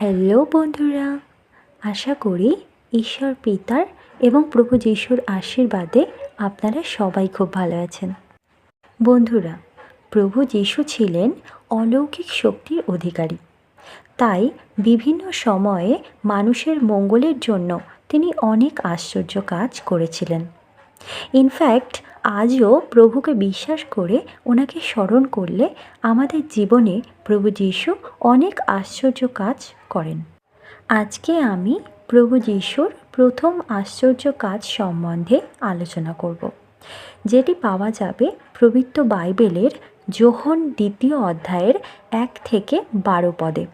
Hello বন্ধুরা, আশা করি ঈশ্বর পিতার এবং প্রভু যিশুর আশীর্বাদে আপনারা সবাই খুব ভালো আছেন। বন্ধুরা, প্রভু যিশু ছিলেন অলৌকিক শক্তির অধিকারী। তাই বিভিন্ন সময়ে মানুষের মঙ্গলের জন্য তিনি অনেক আশ্চর্য কাজ করেছিলেন। ইনফ্যাক্ট আজও প্রভুকে বিশ্বাস করে ওনাকে স্মরণ করলে আমাদের জীবনে প্রভু যিশু অনেক আশ্চর্য কাজ করেন। আজকে আমি প্রভু যিশুর প্রথম আশ্চর্য কাজ সম্বন্ধে আলোচনা করব, যেটি পাওয়া যাবে পবিত্র বাইবেলের যোহন দ্বিতীয় অধ্যায়ের এক থেকে বারো পদে।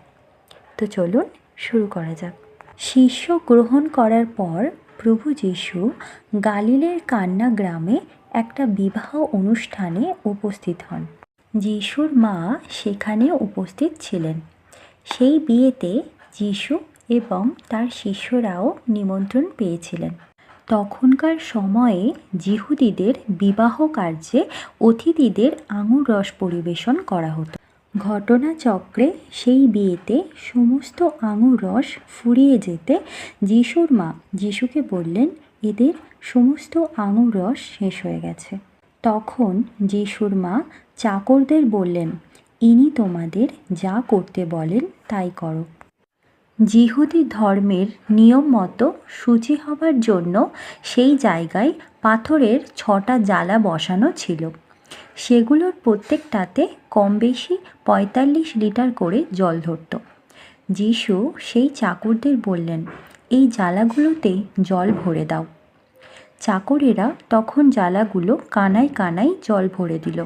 তো চলুন শুরু করা যাক। শিষ্য গ্রহণ করার পর প্রভু যিশু গালিলের কান্না গ্রামে একটা বিবাহ অনুষ্ঠানে উপস্থিত হন। যিশুর মা সেখানে উপস্থিত ছিলেন। সেই বিয়েতে যিশু এবং তার শিষ্যরাও নিমন্ত্রণ পেয়েছিলেন। তখনকার সময়ে জিহুদিদের বিবাহ কার্যে অতিথিদের আঙুর রস পরিবেশন করা হতো। ঘটনাচক্রে সেই বিয়েতে সমস্ত আঙুর রস ফুরিয়ে যেতে যিশুর মা যিশুকে বললেন এদের সমস্ত আঙুর রস শেষ হয়ে গেছে। তখন যিশুর মা চাকরদের বললেন, ইনি তোমাদের যা করতে বলেন তাই করো। জিহুদি ধর্মের নিয়ম মতো সূচি হবার জন্য সেই জায়গায় পাথরের ছটা জ্বালা বসানো ছিল। সেগুলোর প্রত্যেকটাতে কম বেশি পঁয়তাল্লিশ লিটার করে জল ধরত। যিশু সেই চাকরদের বললেন, এই জ্বালাগুলোতে জল ভরে দাও। চাকরেরা তখন জ্বালাগুলো কানায় কানায় জল ভরে দিল।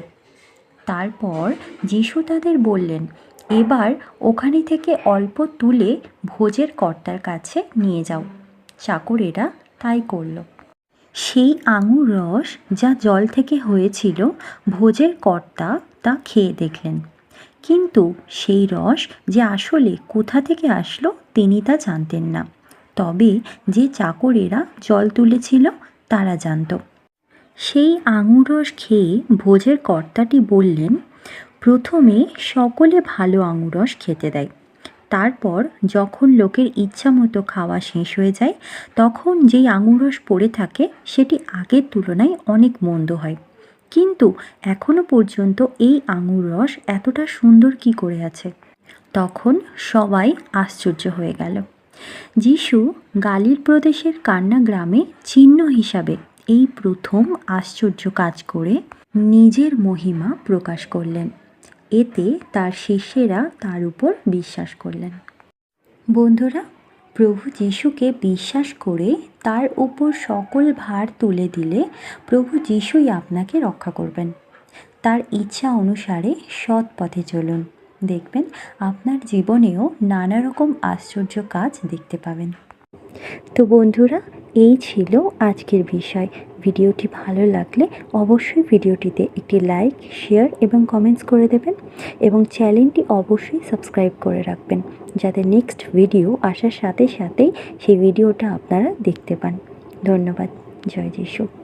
তারপর যিশু তাদের বললেন, এবার ওখানে থেকে অল্প তুলে ভোজের কর্তার কাছে নিয়ে যাও। চাকরেরা তাই করল। সেই আঙুর রস যা জল থেকে হয়েছিল, ভোজের কর্তা তা খেয়ে দেখলেন। কিন্তু সেই রস যে আসলে কোথা থেকে আসলো তিনি তা জানতেন না। তবে যে চাকরেরা জল তুলেছিল তারা জানত। সেই আঙুর রস খেয়ে ভোজের কর্তাটি বললেন, প্রথমে সকলে ভালো আঙুর রস খেতে দেয়। তারপর যখন লোকের ইচ্ছা মতো খাওয়া শেষ হয়ে যায়, তখন যেই আঙুর রস পড়ে থাকে, সেটি আগের তুলনায় অনেক মন্দ হয়। কিন্তু এখনও পর্যন্ত এই আঙুর রস এতটা সুন্দর কি করে আছে? তখন সবাই আশ্চর্য হয়ে গেল। যিশু গালির প্রদেশের কান্না গ্রামে চিহ্ন হিসাবে এই প্রথম আশ্চর্য কাজ করে নিজের মহিমা প্রকাশ করলেন। এতে তার শিষ্যেরা তার উপর বিশ্বাস করলেন। বন্ধুরা, প্রভু যিশুকে বিশ্বাস করে তার উপর সকল ভার তুলে দিলে প্রভু যিশুই আপনাকে রক্ষা করবেন। তার ইচ্ছা অনুসারে সৎ পথে চলুন। দেখবেন আপনার জীবনেও নানা রকম আশ্চর্য কাজ দেখতে পাবেন। তো বন্ধুরা, এই ছিল আজকের বিষয়। ভিডিওটি ভালো লাগলে অবশ্যই ভিডিওটিতে একটি লাইক, শেয়ার এবং কমেন্টস করে দেবেন এবং চ্যানেলটি অবশ্যই সাবস্ক্রাইব করে রাখবেন যাতে নেক্সট ভিডিও আসার সাথে সাথেই সেই ভিডিওটা আপনারা দেখতে পান। ধন্যবাদ। জয় যিশু।